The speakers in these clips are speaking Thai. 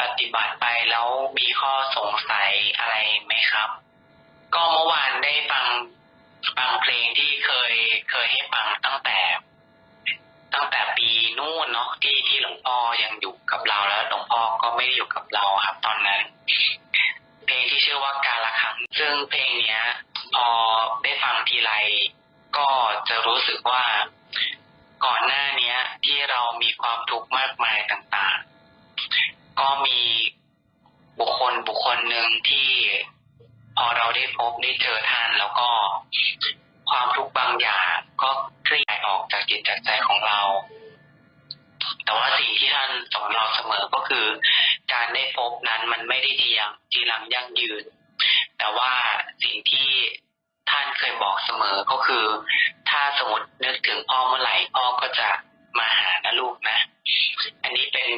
ปฏิบัติไปแล้วมีข้อสงสัยอะไรไหมครับ ก็เมื่อวานได้ฟังฟังเพลงที่เคยเคยให้ฟังตั้งแต่ ตั้งแต่ปีนู่นเนาะที่ที่หลวงพ่อยังอยู่กับเราแล้วหลวงพ่อก็ไม่ได้อยู่กับเราครับ ตอนนั้น เพลงที่ชื่อว่าการละครั้งซึ่งเพลงเนี้ย พอได้ฟังทีไรก็จะรู้สึกว่าก่อนหน้าเนี้ย ที่เรามีความทุกข์มากมายต่าง ก็มีบุคคลบุคคลหนึ่งที่พอเราได้พบได้เจอท่านแล้วก็ความทุกข์บางอย่างก็คลี่คลายออกจากจิตจากใจของเรา แต่ว่าสิ่งที่ท่านสอนเราเสมอก็คือ การได้พบนั้นมันไม่ได้ดียงจีรังยั่งยืน แต่ว่าสิ่งที่ท่านเคยบอกเสมอก็คือ ถ้าสมมตินึกถึงพ่อเมื่อไหร่พ่อก็จะมาหานะลูกนะ อันนี้เป็น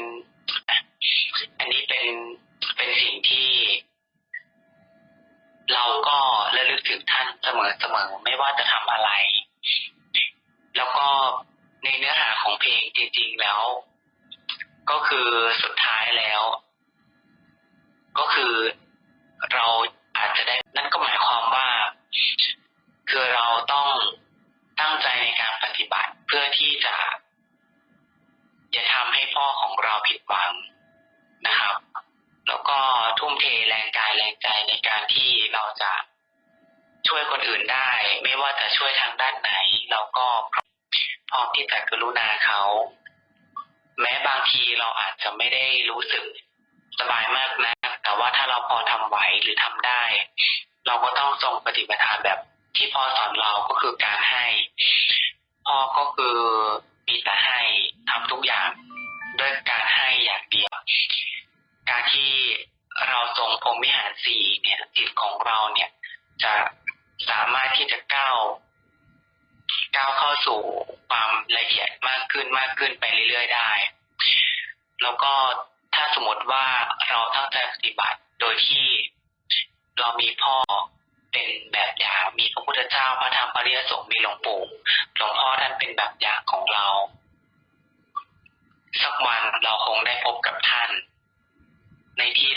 อันนี้เป็นเป็นสิ่งที่ เราก็ระลึกถึงท่านเสมอเสมอไม่ว่าจะทำอะไร แล้วก็ในเนื้อหาของเพลงจริง ๆ แล้ว ก็คือสุดท้ายแล้ว ก็คือเราอาจจะได้นั่นก็หมายความว่า คือเราต้องตั้งใจในการปฏิบัติเพื่อที่จะอย่าทำให้พ่อของเราผิดหวัง เทแรงกายแรงใจในการที่เราจะช่วยคนอื่นได้ ไม่ว่าจะช่วยทางด้านไหน เราก็พร้อมที่จะกรุณาเขา แม้บางทีเราอาจจะไม่ได้รู้สึกสบายมากนะแต่ว่าถ้าเราพอทำไหวหรือทำได้ เราก็ต้องทรงปฏิบัติแบบที่พ่อสอนเราก็คือการให้ พ่อก็คือมีแต่ให้ทำทุกอย่างด้วยการให้อย่างเดียว การที่ เราทรงพรหมวิหารสี่เนี่ยจิตของเราเนี่ย จะสามารถที่จะก้าวก้าวเข้าสู่ความละเอียดมากขึ้นมากขึ้นไปเรื่อยๆได้ แล้วก็ถ้าสมมติว่าเราตั้งใจปฏิบัติโดยที่เรามีพ่อเป็นแบบอย่างมีพระพุทธเจ้าพระธรรมพระริยสงฆ์มีหลวงปู่หลวงพ่อท่านเป็นแบบอย่างของเรา สักวันเราคงได้พบกับท่าน ในที่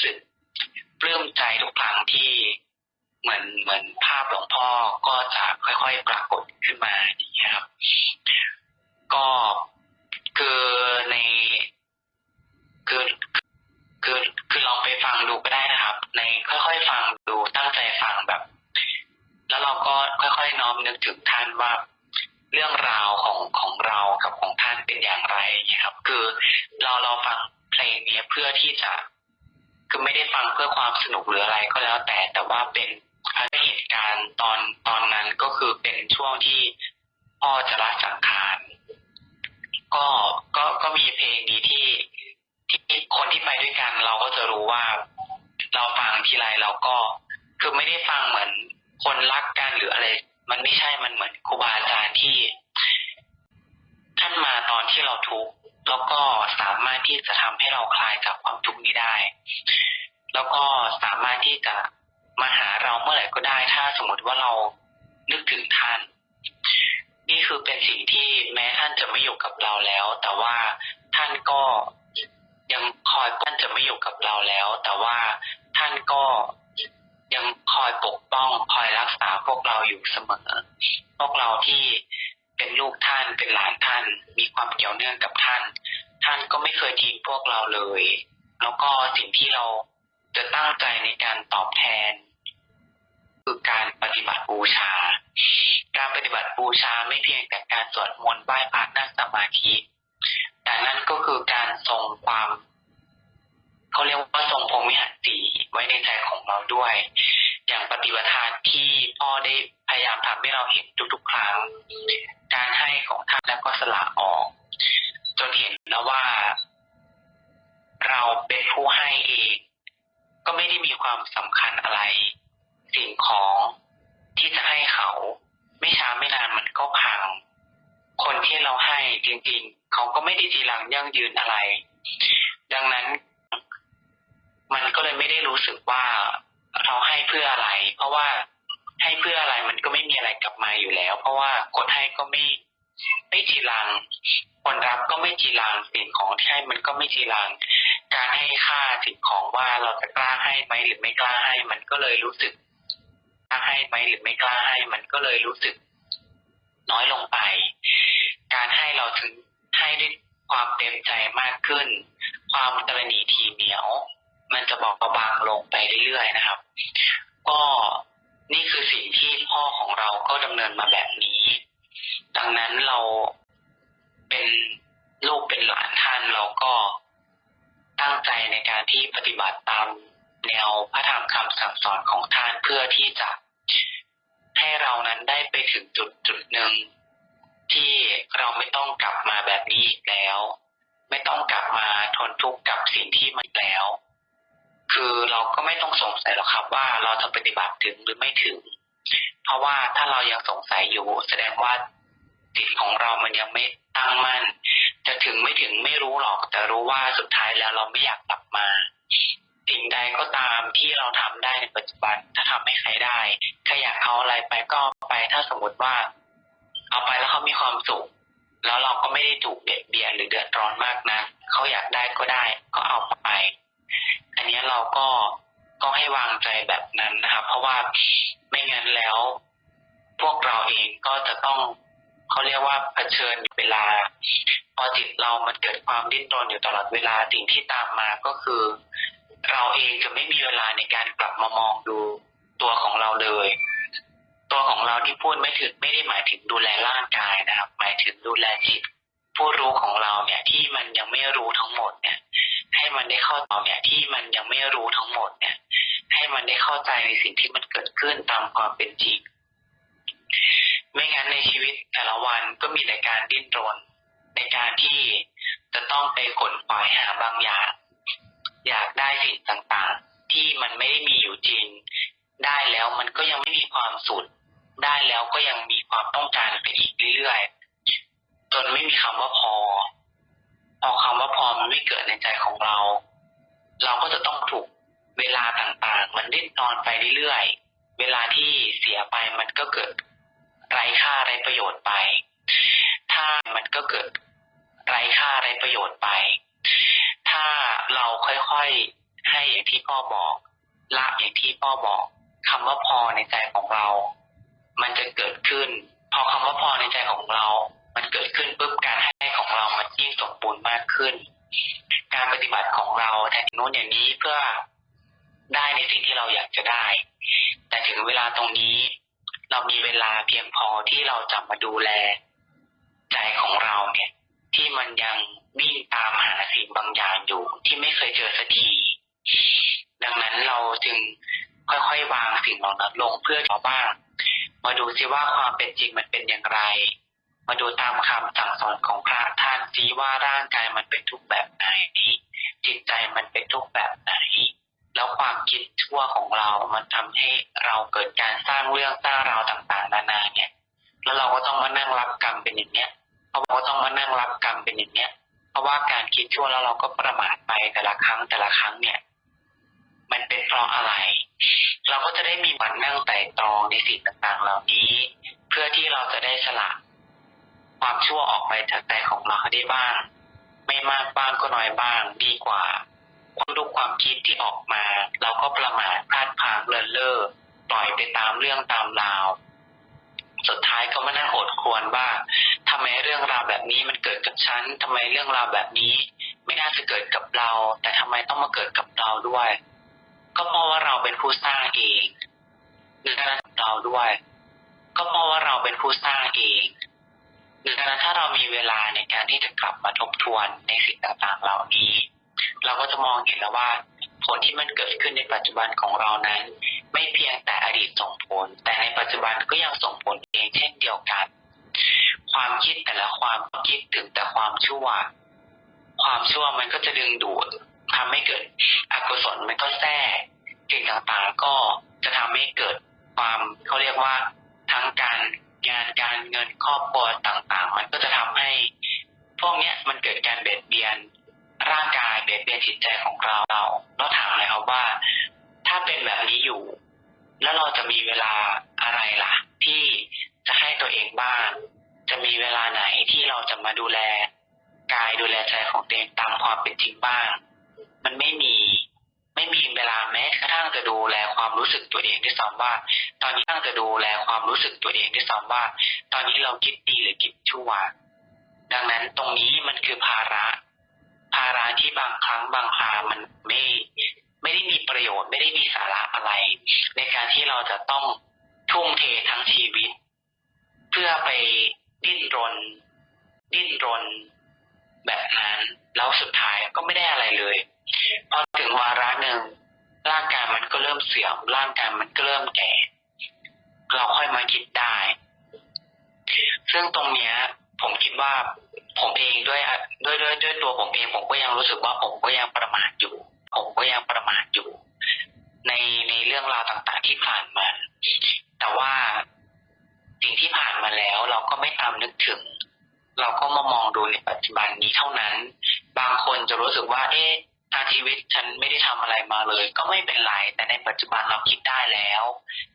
รู้สึกปลื้มใจทุกครั้งที่เหมือนเหมือนภาพหลวงพ่อก็จะค่อยๆปรากฏขึ้นมาอย่างนี้ครับ ก็คือในคือคือคือลองไปฟังดูก็ได้นะครับ ในค่อยๆฟังดูตั้งใจฟังแบบ แล้วเราก็ค่อยๆน้อมนึกถึงท่านว่าเรื่องราวของของเรากับของท่านเป็นอย่างไรอย่างเงี้ยครับ คือเราเราฟังเพลงนี้เพื่อที่จะ คือไม่ได้ฟังเพื่อความสนุกหรืออะไรก็แล้วแต่แต่ว่าเป็นเหตุการณ์ตอนตอนนั้นก็คือเป็นช่วงที่พ่อจะละสังขารก็ก็ก็มีเพลงนี้ที่ที่คนที่ไปด้วยกันเราก็จะรู้ว่า เราฟังทีไรเราก็ คือไม่ได้ฟังเหมือนคนรักกันหรืออะไร มันไม่ใช่มันเหมือนครูบาอาจารย์ที่ท่านมาตอนที่เราทุกข์ แล้วก็สามารถที่จะทำให้เราคลายจากความทุกข์นี้ได้ แล้วก็สามารถที่จะมาหาเราเมื่อไหร่ก็ได้ ถ้าสมมติว่าเรานึกถึงท่าน นี่คือเป็นสิ่งที่แม้ท่านจะไม่อยู่กับเราแล้ว แต่ว่าท่านก็ยังคอยท่านจะไม่อยู่กับเราแล้ว แต่ว่าท่านก็ยังคอยปกป้อง คอยรักษาพวกเราอยู่เสมอ พวกเราที่ เป็นลูกท่านเป็นหลานท่าน มีความเกี่ยวเนื่องกับท่าน ท่านก็ไม่เคยทิ้งพวกเราเลย แล้วก็สิ่งที่เราจะตั้งใจในการตอบแทน คือการปฏิบัติบูชา การปฏิบัติบูชาไม่เพียงแต่การสวดมนต์ไหว้พระนั่งสมาธิแต่นั่นก็คือการทรงความเขาเรียกว่าทรงพรหมวิหารสีไว้ในใจของเราด้วย ปฏิบัติทานที่พ่อได้พยายามทำให้เราเห็นทุกๆครั้ง การให้ของท่านแล้วก็สละออก จนเห็นแล้วว่า เราเป็นผู้ให้เอง ก็ไม่ได้มีความสำคัญอะไร สิ่งของที่จะให้เขา ไม่ช้าไม่นานมันก็พัง คนที่เราให้จริงๆ เขาก็ไม่ได้จีรังยั่งยืนอะไร ดังนั้น มันก็เลยไม่ได้รู้สึกว่า เราให้เพื่ออะไร เพราะว่าให้เพื่ออะไรมันก็ไม่มีอะไรกลับมาอยู่แล้ว เพราะว่าคนให้ก็ไม่ไม่จีรัง คนรับก็ไม่จีรังสิ่งของที่ให้มันก็ไม่จีรัง การให้ค่าสิ่งของว่าเราจะกล้าให้ไหมหรือไม่กล้าให้ มันก็เลยรู้สึกกล้าให้ไหมหรือไม่กล้าให้ มันก็เลยรู้สึก น้อยลงไป การให้เราถึงให้ด้วยความเต็มใจมากขึ้น ความตระหนี่ทีเหนียว มันจะบอกบางลงไปเรื่อยๆนะครับ ก็นี่คือสิ่งที่พ่อของเราก็ดำเนินมาแบบนี้ ดังนั้นเราเป็นลูกเป็นหลานท่านเราก็ตั้งใจในการที่ปฏิบัติตามแนวพระธรรมคำสั่งสอนของท่านเพื่อที่จะให้เรานั้นได้ไปถึงจุดจุดหนึ่งที่เราไม่ต้องกลับมาแบบนี้อีกแล้ว ไม่ต้องกลับมาทนทุกข์กับสิ่งที่มัน คือเราก็ไม่ต้องสงสัยหรอกครับว่าเราจะปฏิบัติถึงหรือไม่ถึง เพราะว่าถ้าเรายังสงสัยอยู่ แสดงว่าจิตของเรามันยังไม่ตั้งมั่น จะถึงไม่ถึงไม่รู้หรอก แต่รู้ว่าสุดท้ายแล้วเราไม่อยากกลับมาสิ่งใดก็ตามที่เราทำได้ในปัจจุบัน ถ้าทำให้ใครได้ใครอยากเอาอะไรไปก็เอาไป ถ้าสมมติว่า เอาไปแล้วเขามีความสุข แล้วเราก็ไม่ได้ถูกเบียดเบียนหรือเดือดร้อนมากนะเขาอยากได้ก็ได้ ก็เอาไป อันนี้เราก็ก็ให้วางใจแบบนั้นนะครับ เพราะว่าไม่งั้นแล้ว พวกเราเองก็จะต้องเขาเรียกว่าเผชิญเวลา พอจิตเรามันเกิดความดิ้นรนอยู่ตลอดเวลาสิ่งที่ตามมาก็คือ เราเองจะไม่มีเวลาในการกลับมามองดูตัวของเราเลย ตัวของเราที่พูดไม่ถึงไม่ได้หมายถึงดูแลร่างกายนะครับ หมายถึงดูแลจิต ผู้รู้ของเราเนี่ยที่มันยังไม่รู้ทั้งหมดเนี่ย ให้มันได้เข้าใจเนี่ยที่มันยังไม่รู้ทั้งหมดเนี่ย ให้มันได้เข้าใจในสิ่งที่มันเกิดขึ้นตามความเป็นจริง ไม่งั้นในชีวิตแต่ละวันก็มีแต่การดิ้นรน ในการที่จะต้องไปขนขวายหาบางอย่างอยากได้สิ่งต่างๆ ที่มันไม่ได้มีอยู่จริง ได้แล้วมันก็ยังไม่มีความสุขได้แล้วก็ยังมีความต้องการไปอีกเรื่อยๆจนไม่มีคำว่าพอ พอคำว่าพอมันไม่เกิดในใจของเรา เราก็จะต้องถูกเวลาต่างๆ มันดิ้นนอนไปเรื่อยๆ เวลาที่เสียไปมันก็เกิดไร้ค่าไร้ประโยชน์ไป ถ้ามันก็เกิดไร้ค่าไร้ประโยชน์ไป ถ้าเราค่อยๆให้อย่างที่พ่อบอกละอย่างที่พ่อบอกคำว่าพอในใจของเรา มันจะเกิดขึ้น พอคำว่าพอในใจของเรา มันเกิดขึ้นปุ๊บ ยิ่งสมบูรณ์มากขึ้น การปฏิบัติของเราแทนโน้นอย่างนี้เพื่อได้ในสิ่งที่เราอยากจะได้ แต่ถึงเวลาตรงนี้ เรามีเวลาเพียงพอที่เราจะมาดูแล ใจของเราเนี่ย ที่มันยังวิ่งตามหาสิ่งบางอย่างอยู่ที่ไม่เคยเจอสักทีดังนั้นเราจึงค่อยๆวางสิ่งเหล่านั้นลงเพื่อเราบ้าง มาดูซิว่าความเป็นจริงมันเป็นอย่างไร มาดูตามคำสั่งสอนของพระท่านซีว่าร่างกายมันเป็นทุกแบบไหนจิตใจมันเป็นทุกแบบไหน แล้วความคิดชั่วของเรา มันทำให้เราเกิดการสร้างเรื่องสร้างราวต่างๆ นานาเนี่ย แล้วเราก็ต้องมานั่งรับกรรมเป็นอย่างเนี้ยเพราะว่าต้องมานั่งรับกรรมเป็นอย่างเนี้ย เพราะว่าการคิดชั่วแล้วเราก็ประมาทไปแต่ละครั้งแต่ละครั้งเนี่ย มันเป็นเพราะอะไร เราก็จะได้มีวันนั่งไต่ตรองในสิ่งต่างๆ เหล่านี้ เพื่อที่เราจะได้สละ ความชั่วออกไปจากใจของเราได้บ้าง ไม่มากบ้างก็น้อยบ้าง ดีกว่าทุกความคิดที่ออกมา เราก็ประมาทพลาดพลั้งเลินเล่อปล่อยไปตามเรื่องตามราว สุดท้ายก็มานั่งอดควรว่าทำไมเรื่องราวแบบนี้มันเกิดกับฉันทำไมเรื่องราวแบบนี้ ไม่น่าจะเกิดกับเรา แต่ทำไมต้องมาเกิดกับเราด้วย ก็เพราะว่าเราเป็นผู้สร้างเองดังนั้นเราด้วย ก็เพราะว่าเราเป็นผู้สร้างเอง ดังนั้นถ้าเรามีเวลาในการที่จะกลับมาทบทวนในสิ่งต่างๆเหล่านี้ เราก็จะมองเห็นแล้วว่าผลที่มันเกิดขึ้นในปัจจุบันของเรานั้น ไม่เพียงแต่อดีตส่งผล แต่ในปัจจุบันก็ยังส่งผลเองเช่นเดียวกัน ความคิดแต่ละความคิดถึงแต่ความชั่ว ความชั่วมันก็จะดึงดูดทำให้เกิดอกุศลมันก็แทรกสิ่งต่างๆก็จะทำให้เกิดความเขาเรียกว่าทั้งการ งานการเงินครอบครัวต่างๆ มันก็จะทำให้ พวกเนี้ยมันเกิดการเบียดเบียนร่างกายเบียดเบียนจิตใจของเราเราเราถามเลยครับว่า ถ้าเป็นแบบนี้อยู่ แล้วเราจะมีเวลาอะไรล่ะ ที่จะให้ตัวเองบ้างจะมีเวลาไหนที่เราจะมาดูแลกายดูแลใจของตัวเองตามความเป็นจริงบ้าง มันไม่มี ไม่มีเวลาแม้กระทั่งจะดูแลความรู้สึกตัวเองด้วยซ้ำว่า ตอนนี้ตั้งจะดูแลความรู้สึกตัวเองด้วยซ้ำว่า ตอนนี้เราคิดดีหรือคิดชั่ว ดังนั้นตรงนี้มันคือภาระ ภาระที่บางครั้งบางครามันไม่ไม่ได้มีประโยชน์ไม่ได้มีสาระอะไร ในการที่เราจะต้องทุ่มเททั้งชีวิต เพื่อไปดิ้นรน ดิ้นรน แบบนั้นแล้วสุดท้ายก็ไม่ได้อะไรเลย พอถึงวาระหนึ่งร่างกายมันก็เริ่มเสื่อม ร่างกายมันก็เริ่มแก่ เราค่อยมาคิดได้ ซึ่งตรงเนี้ย ผมคิดว่าผมเองด้วยด้วยด้วยด้วยตัวผมเองผมก็ยังรู้สึกว่าผมก็ยังประมาทอยู่ ผมก็ยังประมาทอยู่ ในในเรื่องราวต่างๆที่ผ่านมา แต่ว่าสิ่งที่ผ่านมาแล้ว เราก็ไม่ตามนึกถึง เราก็มามองดูในปัจจุบันนี้เท่านั้น บางคนจะรู้สึกว่า เอ๊ะ วิตฉันไม่ได้ทำอะไรมาเลย ก็ไม่เป็นไร แต่ในปัจจุบันเราคิดได้แล้ว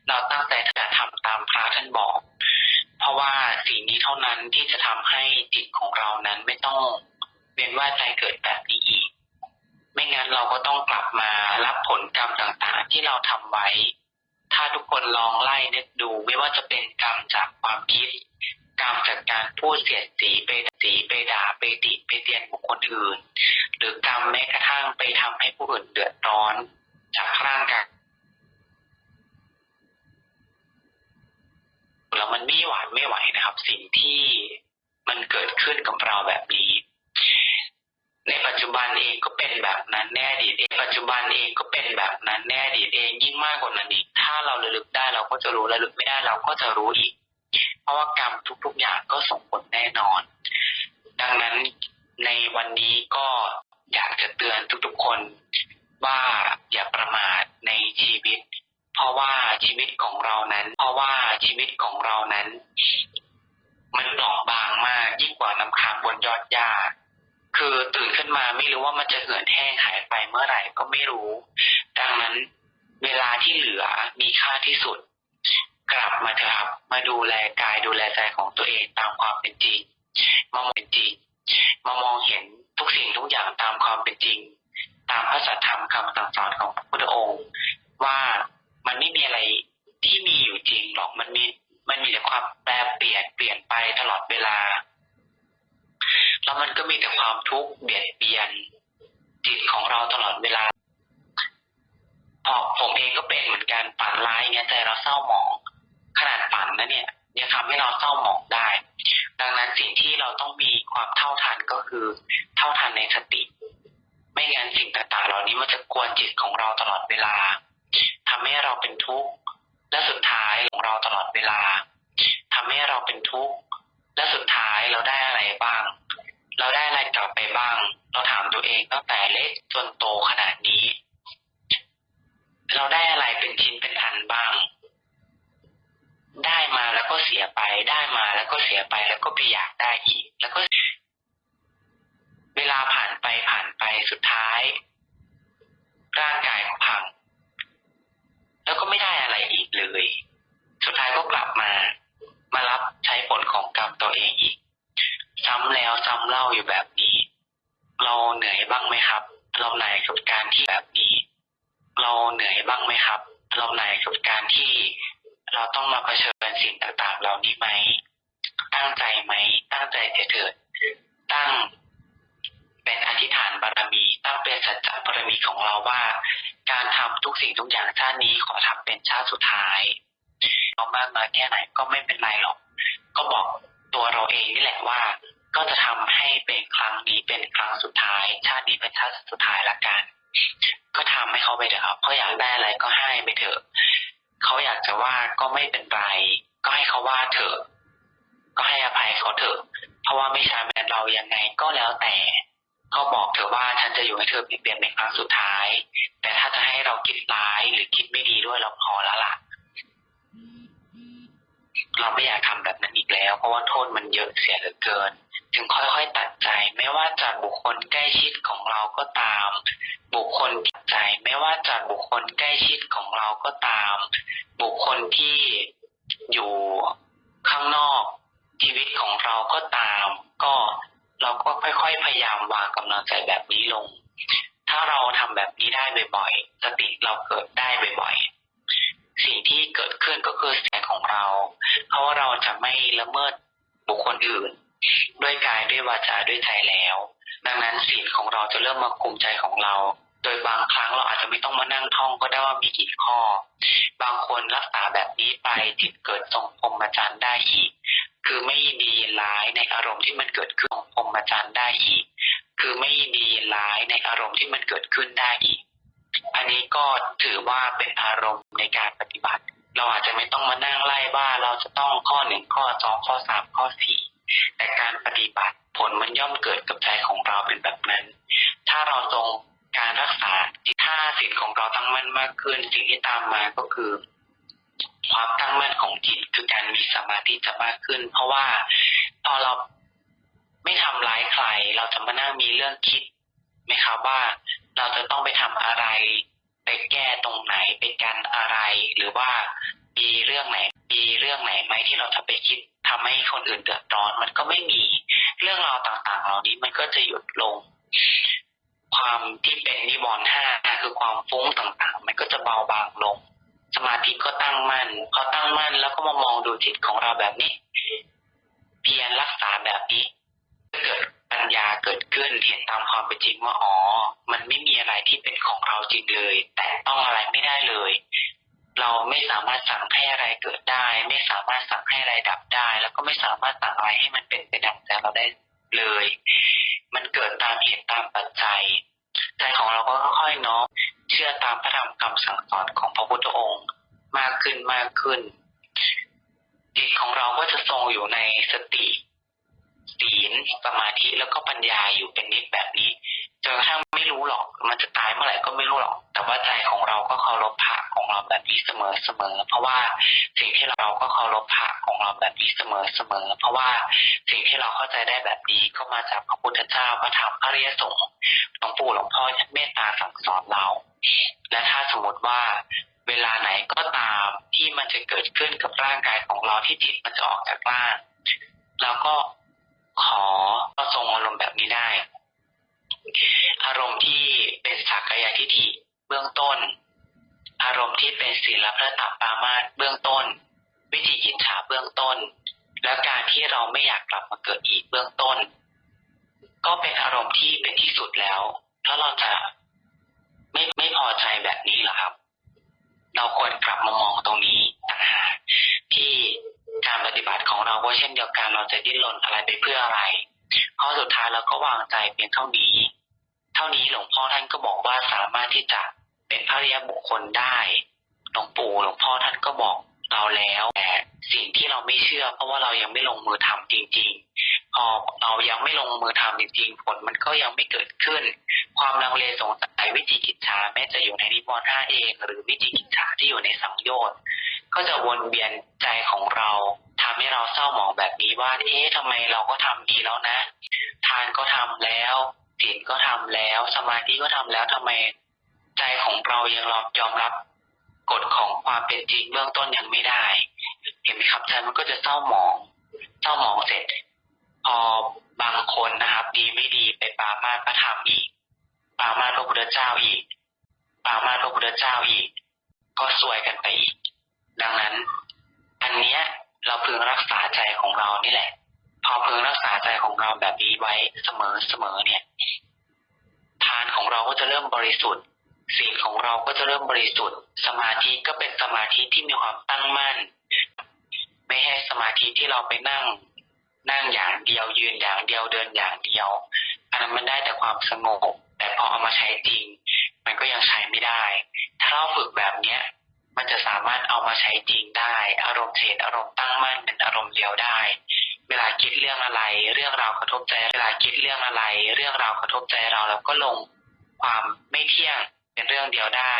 เราตั้งใจจะทำตามพระท่านบอก เพราะว่าสิ่งนี้เท่านั้นที่จะทำให้จิตของเรานั้นไม่ต้องเวียนว่ายใจเกิดแบบนี้อีก ไม่งั้นเราก็ต้องกลับมารับผลกรรมต่างๆ ที่เราทำไว้ ถ้าทุกคนลองไล่นึกดู ไม่ว่าจะเป็นกรรมจากความคิด กรรมจากการพูดเสียดสีไป สีไปด่าไปติไปเตียนบุคคลอื่น หรือกรรมแม้กระทั่งไปทำให้ผู้อื่นเดือดร้อนจากร่างกายแล้วมันไม่หวานไม่ไหวนะครับ สิ่งที่มันเกิดขึ้นกับเราแบบนี้ ในปัจจุบันเองก็เป็นแบบนั้นแน่ดีเองปัจจุบันเองก็เป็นแบบนั้นแน่ดีเองยิ่งมากกว่านั้นอีกถ้าเราระลึกได้เราก็จะรู้ระลึกไม่ได้เราก็จะรู้อีก เพราะว่ากรรมทุก ๆ อย่างก็ส่ง ไปได้มาแล้วก็เสียไปแล้วก็ไปอยากได้อีก แล้วก็ เวลาผ่านไปผ่านไปสุดท้าย ร่างกายก็พัง แล้วก็ไม่ได้อะไรอีกเลย สุดท้ายก็กลับมา มารับใช้ผลของกรรมตัวเองอีก ซ้ำแล้วซ้ำเล่าอยู่แบบนี้ เราเหนื่อยบ้างไหมครับ เราเหนื่อยกับการที่แบบนี้ เราเหนื่อยบ้างไหมครับ เราเหนื่อยกับการที่เราต้องมาเผชิญ สิ่งต่างๆ เหล่านี้ไหม ตั้งใจไหม ตั้งใจเถิด ตั้งเป็นอธิษฐานบารมี ตั้งเป็นสัจจะบารมีของเราว่า การทำทุกสิ่งทุกอย่างชาตินี้ขอทำเป็นชาติสุดท้ายเอามากน้อยแค่ไหนก็ไม่เป็นไรหรอก ก็บอกตัวเราเองนี่แหละว่า ก็จะทำให้เป็นครั้งนี้เป็นครั้งสุดท้าย ชาตินี้เป็นชาติสุดท้ายละกัน ก็ทำให้เขาไปเถอะครับเขาอยากได้อะไรก็ให้ไปเถอะ เขาอยากจะว่าก็ไม่เป็นไร ก็ให้เขาว่าเถอะ ก็ให้อภัยเขาเถอะ เพราะว่าไม่ใช่แม้เรายังไงก็แล้วแต่ ก็บอกเธอว่าฉันจะอยู่ให้เธอเปลี่ยนเป็นครั้งสุดท้าย แต่ถ้าจะให้เราคิดร้ายหรือคิดไม่ดีด้วยเราพอแล้วล่ะ เราไม่อยากทำแบบนั้นอีกแล้ว เพราะว่าโทษมันเยอะเสียเหลือเกิน จึงค่อยๆตัดใจ ไม่ว่าจากบุคคลใกล้ชิดของเราก็ตาม บุคคลตัดใจ ไม่ว่าจะบุคคลใกล้ชิดของเราก็ตาม บุคคลที่ ค่อยๆ พยายามวางกำลังใจแบบนี้ลง ถ้าเราทำแบบนี้ได้บ่อยๆ สติเราเกิดได้บ่อยๆ สิ่งที่เกิดขึ้นก็คือแสงของเรา เพราะว่าเราจะไม่ละเมิดบุคคลอื่น ด้วยกายด้วยวาจาด้วยใจแล้ว ดังนั้นศีลของเราจะเริ่มมาคุมใจของเรา โดยบางครั้งเราอาจจะไม่ต้องมานั่งท่องก็ได้ว่ามีกี่ข้อ บางคนรักษาแบบนี้ไปจิตเกิดทรงพรหมจรรย์ได้อีก คือไม่ยินดี ร้ายในอารมณ์ที่มันเกิดขึ้นของพรหมจรรย์ได้อีก คือไม่ยินดียินร้ายในอารมณ์ที่มันเกิดขึ้นได้อีก อันนี้ก็ถือว่าเป็นอารมณ์ในการปฏิบัติ เราอาจจะไม่ต้องมานั่งไล่ว่าเราจะต้องข้อหนึ่งข้อสองข้อสามข้อสี่แต่การปฏิบัติผลมันย่อมเกิดกับใจของเราเป็นแบบนั้น ถ้าเราทรงการรักษาถ้าสิ่งของเราตั้งมั่นมากขึ้น สิ่งที่ตามมาก็คือ ความตั้งมั่นของจิตคือการมีสมาธิจะมากขึ้น เพราะว่า พอนเราไม่ทำร้ายใคร เราจะมานั่งมีเรื่องคิดไหมครับว่าเราจะต้องไปทำอะไร ไปแก้ตรงไหนไปกันอะไร หรือว่ามีเรื่องไหนมีเรื่องไหนไหมที่เราจะไปคิดทำให้คนอื่นเดือดร้อนมันก็ไม่มีเรื่องราวต่างๆ เหล่านี้มันก็จะหยุดลง ความที่เป็นนิวรณ์ห้าคือความฟุ้งต่างๆ มันก็จะเบาบางลง สมาธิก็ตั้งมั่นพอตั้งมั่นแล้วก็มามองดูจิตของเราแบบนี้ เพียรรักษาแบบนี้เกิดปัญญาเกิดขึ้นเห็นตามความเป็นจริงว่าอ๋อ มันไม่มีอะไรที่เป็นของเราจริงเลย แต่ต้องอะไรไม่ได้เลย เราไม่สามารถสั่งให้อะไรเกิดได้ ไม่สามารถสั่งให้อะไรดับได้ แล้วก็ไม่สามารถสั่งอะไรให้มันเป็นไปดังใจเราได้เลย มันเกิดตามเหตุตามปัจจัยใจของเราก็ค่อยๆน้อมเชื่อตามพระธรรมคำสั่งสอนของพระพุทธองค์ มากขึ้นมากขึ้น จิตของเราก็จะทรงอยู่ในสติศีลสมาธิแล้วก็ปัญญาอยู่เป็นนิดแบบนี้จนกระทั่งไม่รู้หรอก มันจะตายเมื่อไหร่ก็ไม่รู้หรอก แต่ว่าใจของเราก็เคารพพระของเราแบบนี้เสมอเสมอ เพราะว่าสิ่งที่เราก็เคารพพระของเราแบบนี้เสมอเสมอ เพราะว่าสิ่งที่เราเข้าใจได้แบบนี้ก็มาจากพระพุทธเจ้าพระธรรมพระอริยสงฆ์หลวงปู่หลวงพ่อเมตตาสั่งสอนเรา และถ้าสมมติว่า เวลาไหนก็ตามที่มันจะเกิดขึ้นกับร่างกายของเราที่จิตมันจะออกจากร่างเราก็ขอก็ทรงอารมณ์แบบนี้ได้ อารมณ์ที่เป็นสักกายทิฏฐิเบื้องต้น อารมณ์ที่เป็นศีลพระตัปปามาสเบื้องต้น วิจิกิจฉาเบื้องต้น และการที่เราไม่อยากกลับมาเกิดอีกเบื้องต้น ก็เป็นอารมณ์ที่เป็นที่สุดแล้ว แล้วเราจะไม่ไม่พอใจแบบนี้เหรอครับ เราควรกลับมามองตรงนี้ต่างหากที่การปฏิบัติของเราก็เช่นเดียวกันเราจะดิ้นรนอะไรไปเพื่ออะไรเพราะสุดท้ายเราก็วางใจเพียงเท่านี้ เท่านี้หลวงพ่อท่านก็บอกว่าสามารถที่จะเป็นพระริยบุคคลได้หลวงปู่หลวงพ่อท่านก็บอกเราแล้วแต่สิ่งที่เราไม่เชื่อ เพราะว่าเรายังไม่ลงมือทำจริงๆ เรายังไม่ลงมือทำจริงๆผลมันก็ยังไม่เกิดขึ้น ความลังเลสงสัยวิจิกิจฉาแม้จะอยู่ในนิวรณ์ห้าเอง หรือวิจิกิจฉาที่อยู่ในสังโยชน์ก็จะวนเวียนใจของเราทำให้เราเศร้าหมองแบบนี้ว่าเอ๊ะทำไมเราก็ทำดีแล้วนะ ทานก็ทำแล้วศีลก็ทำแล้ว สมาธิก็ทำแล้วทำไมใจของเรายังยอมรับกฎของความเป็นจริงเบื้องต้นยังไม่ได้ เห็นไหมครับใจมันก็จะเศร้าหมอง เศร้าหมองเสร็จ พอบางคนนะครับ ดีไม่ดีไปปามาสพระธรรมอีก ปามาสพระพุทธเจ้าอีก ปามาสพระพุทธเจ้าอีก ก็ซวยกันไปอีก ดังนั้น อันเนี้ยเราพึงรักษาใจของเรานี่แหละ พอพึงรักษาใจของเราแบบนี้ไว้เสมอเสมอเนี่ย ทานของเราก็จะเริ่มบริสุทธิ์ศีลของเราก็จะเริ่มบริสุทธิ์ สมาธิก็เป็นสมาธิที่มีความตั้งมั่น ไม่ให้สมาธิที่เราไปนั่ง นั่งอย่างเดียวยืนอย่างเดียวเดินอย่างเดียวอันนั้นมันได้แต่ความสงบแต่พอเอามาใช้จริง มันก็ยังใช้ไม่ได้ ถ้าเราฝึกแบบเนี้ย มันจะสามารถเอามาใช้จริงได้ อารมณ์เฉดอารมณ์ตั้งมั่นเป็นอารมณ์เดียวได้ เวลาคิดเรื่องอะไร เรื่องราวกระทบใจ เวลาคิดเรื่องอะไร เรื่องราวกระทบใจเราแล้วก็ลงความไม่เที่ยงเป็นเรื่องเดียวได้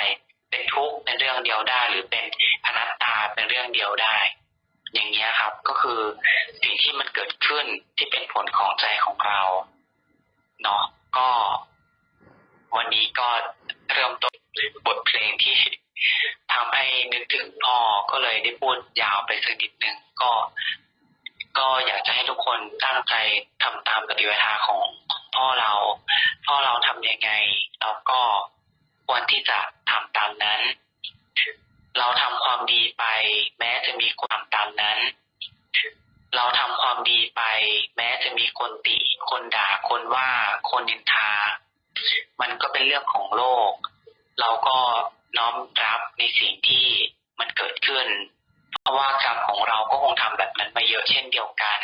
เป็นทุกข์เป็นเรื่องเดียวได้ หรือเป็นอนัตตาเป็นเรื่องเดียวได้ อย่างเงี้ยครับ ก็คือสิ่งที่มันเกิดขึ้นที่เป็นผลของใจของเราเนาะก็ วันนี้ก็เริ่มต้นด้วยบทเพลงที่ทำให้นึกถึงพ่อก็เลยได้พูดยาวไปสักนิดนึงก็ ก็อยากจะให้ทุกคนตั้งใจทำตามปฏิปทาของพ่อเรา พ่อเราทำยังไง เราก็ควรที่จะทำตามนั้น เราทำความดีไป แม้จะมีความตามนั้น เราทำความดีไป แม้จะมีคนติ คนด่าคนว่าคนนินทา มันก็เป็นเรื่องของโลก เราก็น้อมรับในสิ่งที่มันเกิดขึ้น เพราะว่ากรรมของเราก็คงทำแบบนั้นมาเยอะเช่นเดียวกัน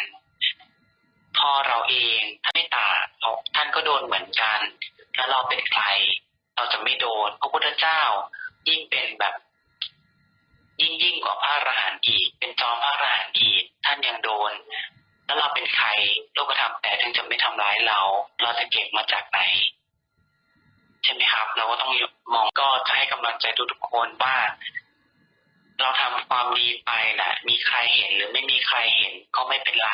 พ่อเราเองท่านไม่ต่างเราท่านก็โดนเหมือนกัน แล้วเราเป็นใคร เราจะไม่โดน พระพุทธเจ้ายิ่งเป็นแบบ ยิ่งยิ่งกว่าพระอรหันต์อีก เป็นจอมพระอรหันต์อีก ท่านยังโดน แล้วเราเป็นใครโลกธรรมแต่ถึงจะไม่ทำร้ายเรา เราจะเก็บมาจากไหน ใช่ไหมครับ เราก็ต้องมองก็จะให้กำลังใจทุกๆคนว่าเราทำความดีไปนะมีใครเห็นหรือไม่มีใครเห็นก็ไม่เป็นไร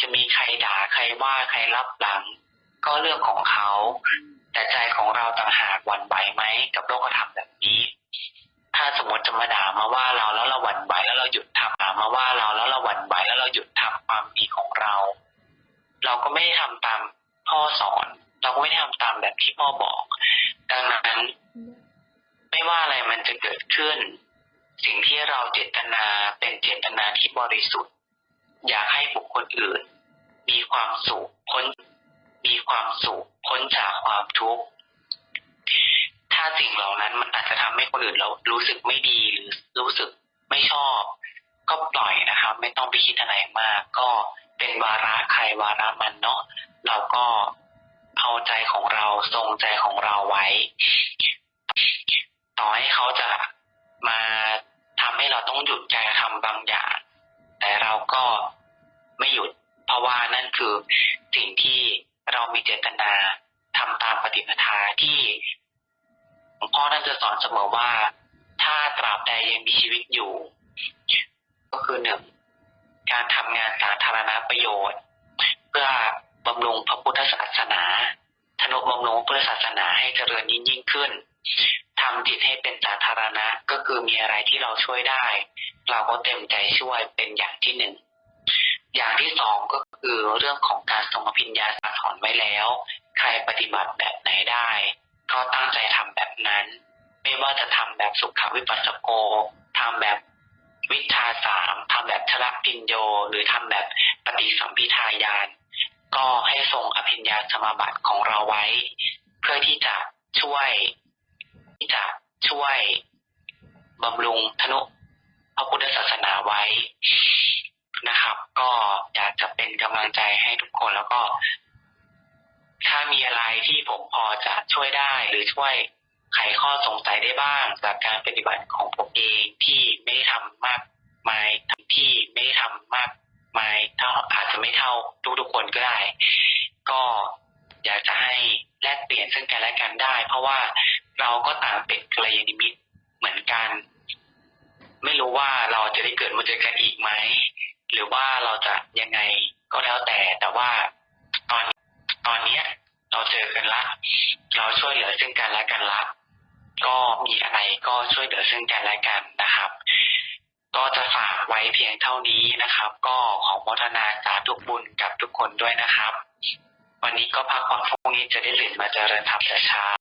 จะมีใครด่าใครว่าใครรับหลัง ก็เรื่องของเขา แต่ใจของเราต่างหากหวั่นไหวไหมกับโลกธรรมแบบนี้ ถ้าสมมติจะมาด่ามาว่าเราแล้วเราหวั่นไหวแล้วเราหยุดทำด่ามาว่าเราแล้วเราหวั่นไหวแล้วเราหยุดทำความดีของเรา เราก็ไม่ได้ทำตามพ่อสอน เราก็ไม่ได้ทำตามแบบที่พ่อบอก ดังนั้น ไม่ว่าอะไรมันจะเกิดขึ้น สิ่งที่เราเจตนาเป็นเจตนาที่บริสุทธิ์ อยากให้บุคคลอื่น มีความสุขพ้น มีความสุขพ้นจากความทุกข์ คนอื่นเรารู้สึกไม่ดีหรือรู้สึกไม่ชอบ ก็ปล่อยนะครับ ไม่ต้องไปคิดอะไรมาก ก็เป็นวาระใครวาระมันเนาะเราก็เอาใจของเราทรงใจของเราไว้ ต่อให้เขาจะมาทำให้เราต้องหยุดการทำบางอย่าง แต่เราก็ไม่หยุด เพราะว่านั่นคือสิ่งที่เรามีเจตนาทำตามปฏิปทาที่ หลวงพ่อท่านจะสอนเสมอว่า ถ้าตราบใดยังมีชีวิตอยู่ ก็คือหนึ่งการทำงานสาธารณประโยชน์ เพื่อบำรุงพระพุทธศาสนาธนุบำรุงพระพุทธศาสนาให้เจริญยิ่งยิ่งขึ้นทำจิตให้เป็นสาธารณะก็คือมีอะไรที่เราช่วยได้ เราก็เต็มใจช่วยเป็นอย่างที่หนึ่งอย่างที่สองก็คือเรื่องของการทรงอภิญญาสาสอนไว้แล้ว ใครปฏิบัติแบบไหนได้ ก็ตั้งใจทำแบบนั้น ไม่ว่าจะทำแบบสุขวิปัสสโกทำแบบวิชาสามทำแบบชลักปิญโย หรือทำแบบปฏิสัมพิทายาน ก็ให้ทรงอภิญญาสมาบัติของเราไว้ เพื่อที่จะช่วย ที่จะช่วยบำรุงธนุพระพุทธศาสนาไว้นะครับ ก็อยากจะเป็นกำลังใจให้ทุกคนแล้วก็ ถ้ามีอะไรที่ผมพอจะช่วยได้หรือช่วยไขข้อสงสัยได้บ้าง จากการปฏิบัติของผมเองที่ไม่ได้ทำมากมายที่ไม่ได้ทำมากมายเท่าอาจจะไม่เท่าทุกๆคนก็ได้ ก็อยากจะให้แลกเปลี่ยนซึ่งกันและกันได้ เพราะว่าเราก็ต่างเป็นกลยาณมิตเหมือนกัน ไม่รู้ว่าเราจะได้เกิดมาเจอกันอีกไหม หรือว่าเราจะยังไงก็แล้วแต่แต่ว่าตอน อนเนี้ย เราเจอกันละ เราช่วยเหลือซึ่งกันและกันละ ก็มีอะไรก็ช่วยเหลือซึ่งกันและกันนะครับ ก็จะฝากไว้เพียงเท่านี้นะครับ ก็ขอโมทนาสาธุบุญกับทุกคนด้วยนะครับ วันนี้ก็พักผ่อนพรุ่งนี้จะได้ตื่นมาเจริญธรรมแต่เช้า